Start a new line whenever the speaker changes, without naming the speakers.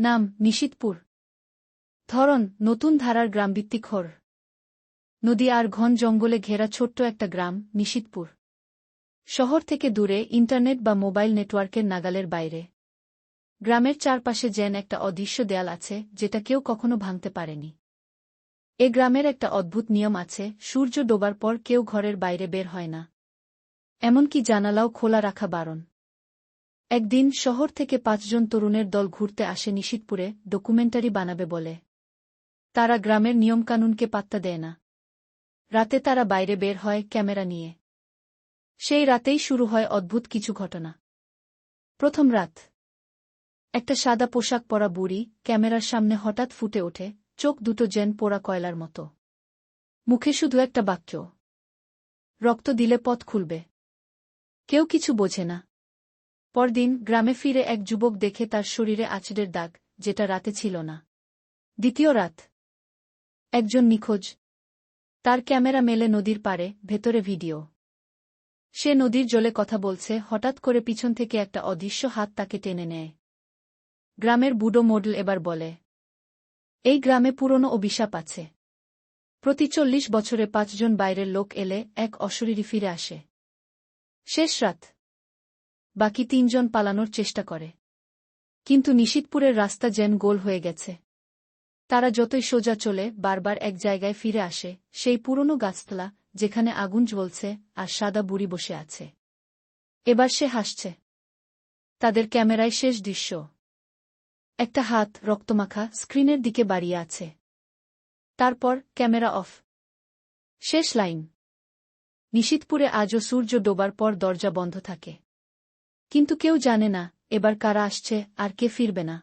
নাম নিশিতপুর। ধরন, নতুন ধারার গ্রামভিত্তিক হর। নদী আর ঘন জঙ্গলে ঘেরা ছোট্ট একটা গ্রাম, নিশিতপুর। শহর থেকে দূরে ইন্টারনেট বা মোবাইল নেটওয়ার্কের নাগালের বাইরে। গ্রামের চারপাশে যেন একটা অদৃশ্য দেয়াল আছে, যেটা কেউ কখনো ভাঙতে পারেনি। এ গ্রামের একটা অদ্ভুত নিয়ম আছে, সূর্য ডোবার পর কেউ ঘরের বাইরে বের হয় না। এমনকি জানালাও খোলা রাখা বারণ। একদিন শহর থেকে পাঁচজন তরুণের দল ঘুরতে আসে নিশিতপুরে, ডকুমেন্টারি বানাবে বলে। তারা গ্রামের নিয়মকানুনকে পাত্তা দেয় না। রাতে তারা বাইরে বের হয় ক্যামেরা নিয়ে। সেই রাতেই শুরু হয় অদ্ভুত কিছু ঘটনা। প্রথম রাত। একটা সাদা পোশাক পরা বুড়ি ক্যামেরার সামনে হঠাৎ ফুটে ওঠে, চোখ দুটো জেন পোড়া কয়লার মতো। মুখে শুধু একটা বাক্য। রক্ত দিলে পথ খুলবে। কেউ কিছু বোঝে না। পরদিন গ্রামে ফিরে এক যুবক দেখে তার শরীরে আছড়ের দাগ, যেটা রাতে ছিল না। দ্বিতীয় রাত। একজন নিখোঁজ। তার ক্যামেরা মেলে নদীর পারে ভেতরে ভিডিও। সে নদীর জলে কথা বলছে, হঠাৎ করে পিছন থেকে একটা অদৃশ্য হাত তাকে টেনে নেয়। গ্রামের বুডো মডেল এবার বলে, এই গ্রামে পুরনো অভিশাপ আছে। প্রতি চল্লিশ বছরে পাঁচজন বাইরের লোক এলে এক অশরীরী ফিরে আসে। শেষ রাত। বাকি তিনজন পালানোর চেষ্টা করে। কিন্তু নিশিতপুরের রাস্তা যেন গোল হয়ে গেছে। তারা যতই সোজা চলে, বারবার এক জায়গায় ফিরে আসে, সেই পুরনো গাছতলা, যেখানে আগুন জ্বলছে আর সাদা বুড়ি বসে আছে। এবার সে হাসছে। তাদের ক্যামেরায় শেষ দৃশ্য। একটা হাত রক্তমাখা স্ক্রিনের দিকে বাড়িয়ে আছে। তারপর ক্যামেরা অফ। শেষ লাইন। নিশিতপুরে আজও সূর্য ডোবার পর দরজা বন্ধ থাকে। কিন্তু কেউ জানে না এবার কারা আসছে আর কে ফিরবে না।